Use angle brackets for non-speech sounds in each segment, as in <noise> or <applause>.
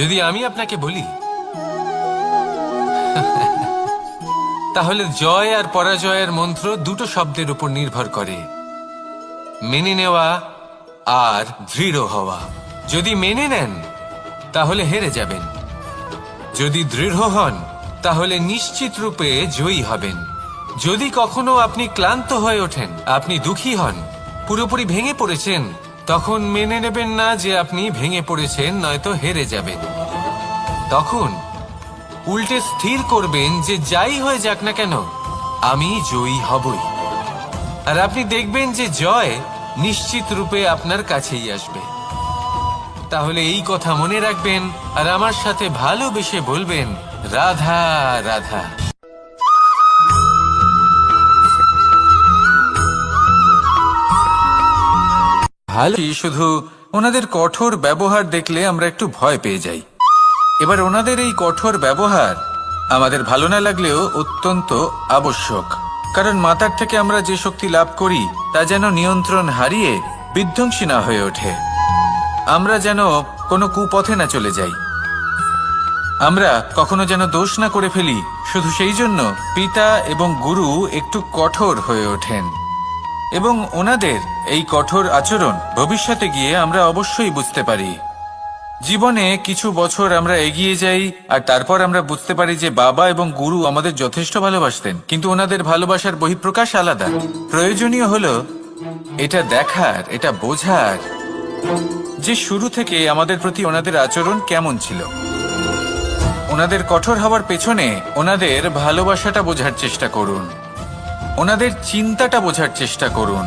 যদি আমি আপনাকে বলি, <laughs> তাহলে জয় আর পরাজয়ের মন্ত্র দুটো শব্দের উপর নির্ভর করে। মেনে নেওয়া আর দৃঢ় হওয়া। যদি মেনে নেন, তাহলে হেরে যাবেন। যদি দৃঢ় হন, তাহলে নিশ্চিত রূপে জয়ী হবেন। যদি কখনো আপনি ক্লান্ত হয়ে ওঠেন, আপনি দুঃখী হন, পুরোপুরি ভেঙে পড়েছেন, তখন মেনে নেবেন না যে আপনি ভেঙে পড়েছেন, নয়তো হেরে যাবেন। তখন উল্টে স্থির করবেন যে যাই হয়ে যাক না কেন, আমি জয়ী হবই। আর আপনি দেখবেন যে জয় নিশ্চিত রূপে আপনার কাছেই আসবে। তাহলে এই কথা মনে রাখবেন আর আমার সাথে ভালোবেসে বলবেন, রাধা রাধা। ভালো শুধু ওনাদের কঠোর ব্যবহার দেখলে আমরা একটু ভয় পেয়ে যাই। এবার ওনাদের এই কঠোর ব্যবহার আমাদের ভালো না লাগলেও অত্যন্ত আবশ্যক। কারণ মাতার থেকে আমরা যে শক্তি লাভ করি, তা যেন নিয়ন্ত্রণ হারিয়ে বিধ্বংসী না হয়ে ওঠে। আমরা যেন কোনো কুপথে না চলে যাই। আমরা কখনো যেন দোষ না করে ফেলি, শুধু সেই জন্য পিতা এবং গুরু একটু কঠোর হয়ে ওঠেন। এবং ওনাদের এই কঠোর আচরণ ভবিষ্যতে গিয়ে আমরা অবশ্যই বুঝতে পারি। জীবনে কিছু বছর আমরা এগিয়ে যাই, আর তারপর আমরা বুঝতে পারি যে বাবা এবং গুরু আমাদের যথেষ্ট ভালোবাসতেন, কিন্তু ওনাদের ভালোবাসার বহিঃপ্রকাশ আলাদা। প্রয়োজনীয় হলো এটা দেখার, এটা বোঝার যে শুরু থেকে আমাদের প্রতি ওনাদের আচরণ কেমন ছিল। ওনাদের কঠোর হওয়ার পেছনে ওনাদের ভালোবাসাটা বোঝার চেষ্টা করুন। ওনাদের চিন্তাটা বোঝার চেষ্টা করুন।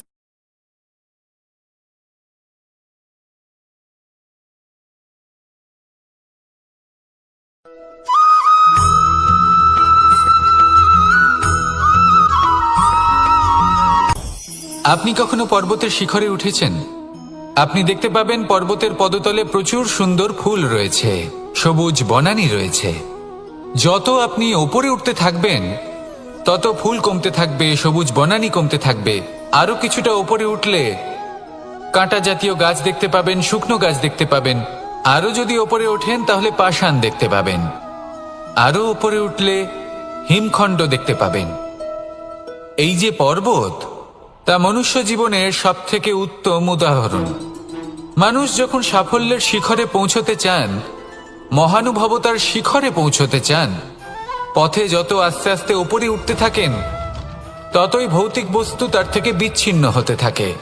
আপনি কখনো পর্বতের শিখরে উঠেছেন? আপনি দেখতে পাবেন পর্বতের পদতলে প্রচুর সুন্দর ফুল রয়েছে, সবুজ বনানী রয়েছে। যত আপনি ওপরে উঠতে থাকবেন, তত ফুল কমতে থাকবে, সবুজ বনানী কমতে থাকবে। আরও কিছুটা ওপরে উঠলে কাঁটা জাতীয় গাছ দেখতে পাবেন, শুকনো গাছ দেখতে পাবেন। আরও যদি ওপরে ওঠেন, তাহলে পাষাণ দেখতে পাবেন। আরও ওপরে উঠলে হিমখণ্ড দেখতে পাবেন। এই যে পর্বত তা মনুষ্য জীবনের সব থেকে উত্তম উদাহরণ। মানুষ যখন সাফল্যের শিখরে পৌঁছতে চান, মহানুভবতার শিখরে পৌঁছতে চান, পথে যত আস্তে আস্তে উপরে উঠতে থাকেন, ততই ভৌতিক বস্তু তার থেকে বিচ্ছিন্ন হতে থাকে।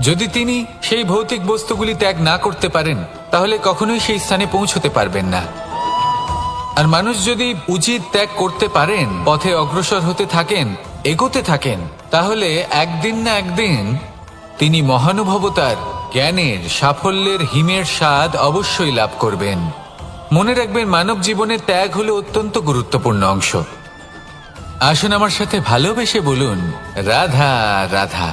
যদি তিনি সেই ভৌতিক বস্তুগুলি ত্যাগ না করতে পারেন, তাহলে কখনোই সেই স্থানে পৌঁছতে পারবেন না। আর মানুষ যদি উচিত ত্যাগ করতে পারেন, পথে অগ্রসর হতে থাকেন এগোতে থাকেন, তাহলে একদিন না একদিন তিনি মহানুভবতার জ্ঞানের সাফল্যের হিমের স্বাদ অবশ্যই লাভ করবেন। মনে রাখবেন, মানব জীবনে ত্যাগ হলো অত্যন্ত গুরুত্বপূর্ণ অংশ। আসুন আমার সাথে ভালোবেসে বলুন, রাধা রাধা।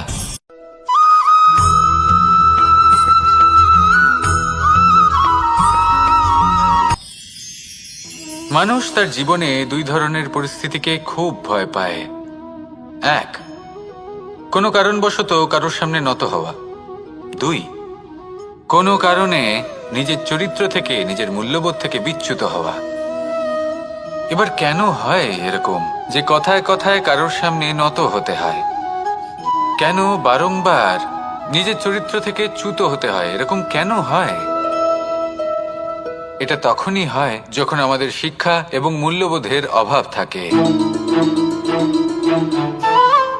মানুষ তার জীবনে দুই ধরনের পরিস্থিতিকে খুব ভয় পায়। এক। কোনো কারণবশত কারোর সামনে নত হওয়া। দুই, কোনো কারণে নিজের চরিত্র থেকে, নিজের মূল্যবোধ থেকে বিচ্যুত হওয়া। এবার কেন হয় এরকম যে কথায় কথায় কারোর সামনে নত হতে হয়? কেন বারংবার নিজের চরিত্র থেকে চ্যুত হতে হয়? এরকম কেন হয়? এটা তখনই হয় যখন আমাদের শিক্ষা এবং মূল্যবোধের অভাব থাকে।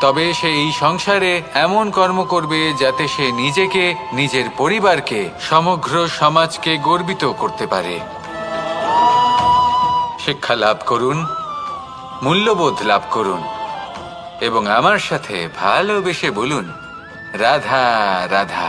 তবে সে এই সংসারে এমন কর্ম করবে যাতে সে নিজেকে, নিজের পরিবারকে, সমগ্র সমাজকে গর্বিত করতে পারে। শিক্ষা লাভ করুন, মূল্যবোধ লাভ করুন, এবং আমার সাথে ভালোবেসে বলুন, রাধা রাধা।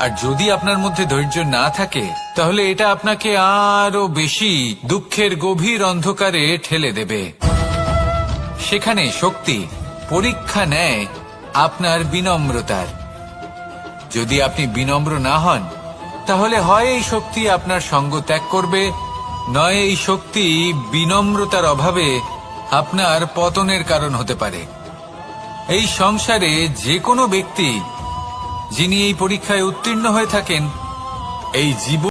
আর যদি আপনার মধ্যে ধৈর্য না থাকে, তাহলে এটা আপনাকে আরও বেশি দুঃখের গভীর অন্ধকারে ঠেলে দেবে। সেখানে শক্তি, পরীক্ষা নেয় আপনার বিনম্রতার। যদি আপনি বিনম্র না হন, তাহলে হয় এই শক্তি আপনার সঙ্গ ত্যাগ করবে, নয় এই শক্তি বিনম্রতার অভাবে আপনার পতনের কারণ হতে পারে। এই সংসারে যে কোনো ব্যক্তি যিনি এই পরীক্ষায় উত্তীর্ণ হয়ে থাকেন এই জীবন